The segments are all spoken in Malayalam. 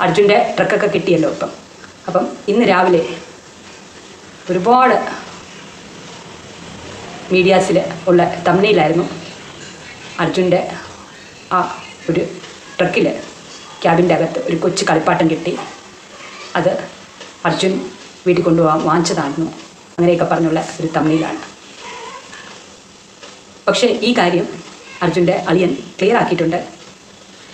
അർജുന്റെ ട്രക്കൊക്കെ കിട്ടിയല്ലോ ഇപ്പം. അപ്പം ഇന്ന് രാവിലെ ഒരുപാട് മീഡിയാസിൽ ഉള്ള തമ്മിലായിരുന്നു അർജുന്റെ ആ ഒരു ട്രക്കിൽ ക്യാബിന്റെ അകത്ത് ഒരു കൊച്ചു കളിപ്പാട്ടം കിട്ടി. അത് അർജുൻ വീട്ടിൽ കൊണ്ടുപോകാൻ വാങ്ങിച്ചതായിരുന്നു. അങ്ങനെയൊക്കെ പറഞ്ഞുള്ള ഒരു തമ്മിലാണ്. പക്ഷേ ഈ കാര്യം അർജുന്റെ അളിയൻ ക്ലിയർ ആക്കിയിട്ടുണ്ട്.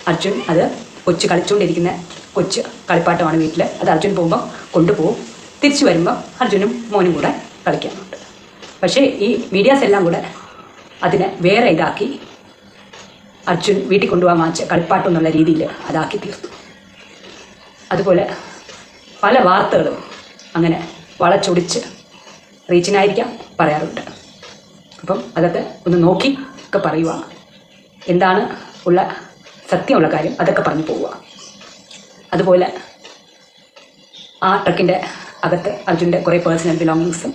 അർജുൻ അത് കൊച്ചു കളിച്ചുകൊണ്ടിരിക്കുന്ന കൊച്ചു കളിപ്പാട്ടമാണ് വീട്ടിൽ. അത് അർജുൻ പോകുമ്പോൾ കൊണ്ടുപോകും. തിരിച്ചു വരുമ്പോൾ അർജുനും മോനും കൂടെ കളിക്കാറുണ്ട്. പക്ഷേ ഈ മീഡിയാസ് എല്ലാം കൂടെ അതിനെ വേറെ ഇതാക്കി അർജുൻ വീട്ടിൽ കൊണ്ടുപോകാൻ വാങ്ങിച്ച കളിപ്പാട്ടം എന്നുള്ള രീതിയിൽ അതാക്കി തീർത്തു. അതുപോലെ പല വാർത്തകളും അങ്ങനെ വളച്ചൊടിച്ച് റീച്ചിനായിരിക്കാം പറയാറുണ്ട്. അപ്പം അതൊക്കെ ഒന്ന് നോക്കി ഒക്കെ പറയുവാണ്. എന്താണ് ഉള്ള സത്യമുള്ള കാര്യം അതൊക്കെ പറഞ്ഞു പോവുക. അതുപോലെ ആ ട്രക്കിന്റെ അകത്ത് അർജുന്റെ കുറേ പേഴ്സണൽ ബിലോങ്ങിങ്സും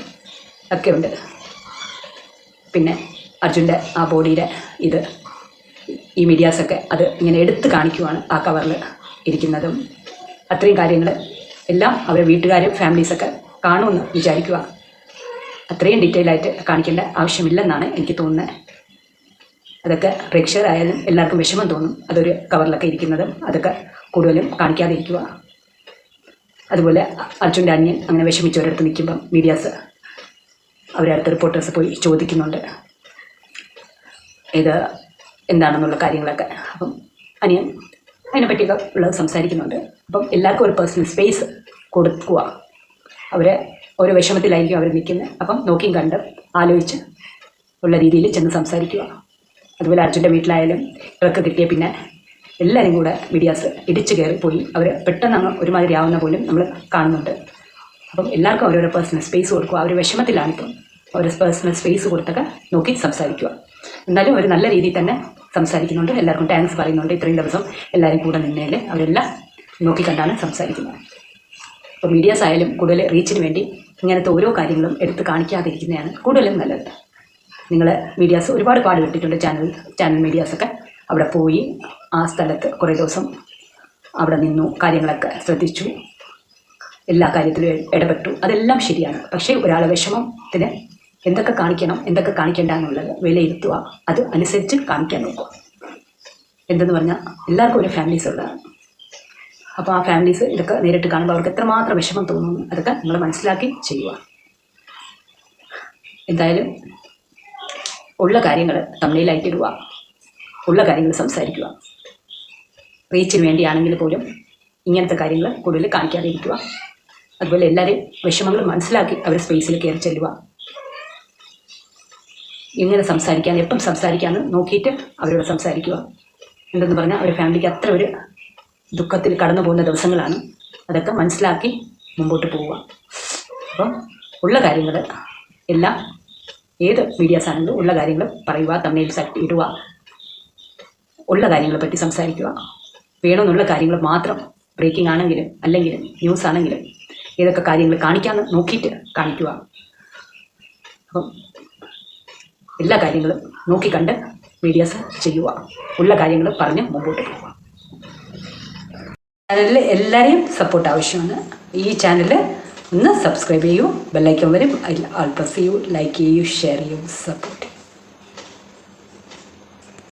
ഒക്കെ ഉണ്ട്. പിന്നെ അർജുന്റെ ആ ബോഡിയുടെ ഇത് ഈ മീഡിയാസൊക്കെ അത് ഇങ്ങനെ എടുത്ത് കാണിക്കുവാണ് ആ കവറിൽ ഇരിക്കുന്നതും. അത്രയും കാര്യങ്ങൾ എല്ലാം അവരെ വീട്ടുകാരും ഫാമിലീസൊക്കെ കാണുമെന്ന് വിചാരിക്കുക. അത്രയും ഡീറ്റെയിൽ ആയിട്ട് കാണിക്കേണ്ട ആവശ്യമില്ലെന്നാണ് എനിക്ക് തോന്നുന്നത്. അതൊക്കെ പ്രേക്ഷകരായാലും എല്ലാവർക്കും വിഷമം തോന്നും. അതൊരു കവറിലൊക്കെ ഇരിക്കുന്നത്. അതൊക്കെ കൂടുതലും കാണിക്കാതിരിക്കുക. അതുപോലെ അർജുന്റെ അന്യൻ അങ്ങനെ വിഷമിച്ചവരടുത്ത് നിൽക്കുമ്പം മീഡിയാസ് അവരെ അടുത്ത റിപ്പോർട്ടേഴ്സ് പോയി ചോദിക്കുന്നുണ്ട്. ഇത് എന്താണെന്നുള്ള കാര്യങ്ങളൊക്കെ. അപ്പം അനിയൻ അതിനെപ്പറ്റിയൊക്കെ ഉള്ളത് സംസാരിക്കുന്നുണ്ട്. അപ്പം എല്ലാവർക്കും ഒരു പേഴ്സണൽ സ്പേസ് കൊടുക്കുക. അവരെ ഓരോ വിഷമത്തിലായിരിക്കും അവർ നിൽക്കുന്നത്. അപ്പം നോക്കിയും കണ്ട് ആലോചിച്ച് ഉള്ള രീതിയിൽ ചെന്ന് സംസാരിക്കുക. അതുപോലെ അർജുന്റെ വീട്ടിലായാലും ഇവർക്ക് കിട്ടിയ പിന്നെ എല്ലാവരും കൂടെ മീഡിയാസ് ഇടിച്ചു പോയി. അവർ പെട്ടെന്ന് അങ്ങ് ഒരുമാതിരി ആവുന്ന പോലും നമ്മൾ കാണുന്നുണ്ട്. അപ്പം എല്ലാവർക്കും അവരവരുടെ പേഴ്സണൽ സ്പേസ് കൊടുക്കുക. അവർ വിഷമത്തിലാണിപ്പം ഒരു പേഴ്സണൽ സ്പേസ് കൊടുത്തൊക്കെ നോക്കി സംസാരിക്കുക. എന്നാലും അവർ നല്ല രീതിയിൽ തന്നെ സംസാരിക്കുന്നുണ്ട്. എല്ലാവർക്കും താങ്ക്സ് പറയുന്നുണ്ട്. ഇത്രയും ദിവസം എല്ലാവരും കൂടെ നിന്നേൽ അവരെല്ലാം നോക്കിക്കണ്ടാണ് സംസാരിക്കുന്നത്. അപ്പോൾ മീഡിയാസ് ആയാലും കൂടുതൽ റീച്ചിന് വേണ്ടി ഇങ്ങനത്തെ ഓരോ കാര്യങ്ങളും എടുത്ത് കാണിക്കാതിരിക്കുന്നതാണ് കൂടുതലും നല്ലത്. നിങ്ങൾ മീഡിയാസ് ഒരുപാട് പാട് കിട്ടിയിട്ടുണ്ട് ചാനൽ ചാനൽ മീഡിയാസൊക്കെ അവിടെ പോയി ആ സ്ഥലത്ത് കുറേ ദിവസം അവിടെ നിന്നു കാര്യങ്ങളൊക്കെ ശ്രദ്ധിച്ചു. എല്ലാ കാര്യത്തിലും ഇടപെട്ടു. അതെല്ലാം ശരിയാണ്. പക്ഷേ ഒരാളെ വിഷമത്തിന് എന്തൊക്കെ കാണിക്കണം എന്തൊക്കെ കാണിക്കേണ്ട എന്നുള്ളത് വിലയിരുത്തുക. അത് അനുസരിച്ച് കാണിക്കാൻ നോക്കുക. എന്തെന്ന് പറഞ്ഞാൽ എല്ലാവർക്കും ഒരു ഫാമിലീസ് ഉള്ളതാണ് അപ്പോൾ ആ ഫാമിലീസ് ഇതൊക്കെ നേരിട്ട് കാണുമ്പോൾ അവർക്ക് എത്രമാത്രം വിഷമം തോന്നുന്നു അതൊക്കെ നമ്മൾ മനസ്സിലാക്കി ചെയ്യുക. എന്തായാലും ഉള്ള കാര്യങ്ങൾ തമ്മിലായിട്ട് ഇടുക ഉള്ള കാര്യങ്ങൾ സംസാരിക്കുക. റീച്ചിന് വേണ്ടിയാണെങ്കിൽ പോലും ഇങ്ങനത്തെ കാര്യങ്ങൾ കൂടുതൽ കാണിക്കാതിരിക്കുക. അതുപോലെ എല്ലാവരെയും വിഷമങ്ങൾ മനസ്സിലാക്കി അവർ സ്പേസിൽ കയറി ചെല്ലുക. എങ്ങനെ സംസാരിക്കാൻ എപ്പം സംസാരിക്കാമെന്ന് നോക്കിയിട്ട് അവരോട് സംസാരിക്കുക. എന്തെന്ന് പറഞ്ഞാൽ അവരുടെ ഫാമിലിക്ക് അത്ര ഒരു ദുഃഖത്തിൽ കടന്നു പോകുന്ന ദിവസങ്ങളാണ്. അതൊക്കെ മനസ്സിലാക്കി മുമ്പോട്ട് പോവുക. അപ്പം ഉള്ള കാര്യങ്ങൾ എല്ലാം ഏത് മീഡിയാസ് ആണെങ്കിലും ഉള്ള കാര്യങ്ങൾ പറയുക സറ്റ് ഇടുക ഉള്ള കാര്യങ്ങളെ പറ്റി സംസാരിക്കുക. വേണമെന്നുള്ള കാര്യങ്ങൾ മാത്രം ബ്രേക്കിംഗ് ആണെങ്കിലും അല്ലെങ്കിലും ന്യൂസ് ആണെങ്കിലും ഏതൊക്കെ കാര്യങ്ങൾ കാണിക്കാമെന്ന് നോക്കിയിട്ട് കാണിക്കുക. അപ്പം എല്ലാ കാര്യങ്ങളും നോക്കിക്കണ്ട് മീഡിയാസ് ചെയ്യുക. ഉള്ള കാര്യങ്ങൾ പറഞ്ഞ് മുമ്പോട്ട് പോവുക. ചാനലിൽ എല്ലാവരെയും സപ്പോർട്ട് ആവശ്യമാണ്. ഈ ചാനൽ ഒന്ന് സബ്സ്ക്രൈബ് ചെയ്യൂ ബെല്ലൈക്കൻ വരും അതിൽ ആൾ പ്രസ് ചെയ്യൂ ലൈക്ക് ചെയ്യൂ ഷെയർ ചെയ്യൂ. സപ്പോർട്ട്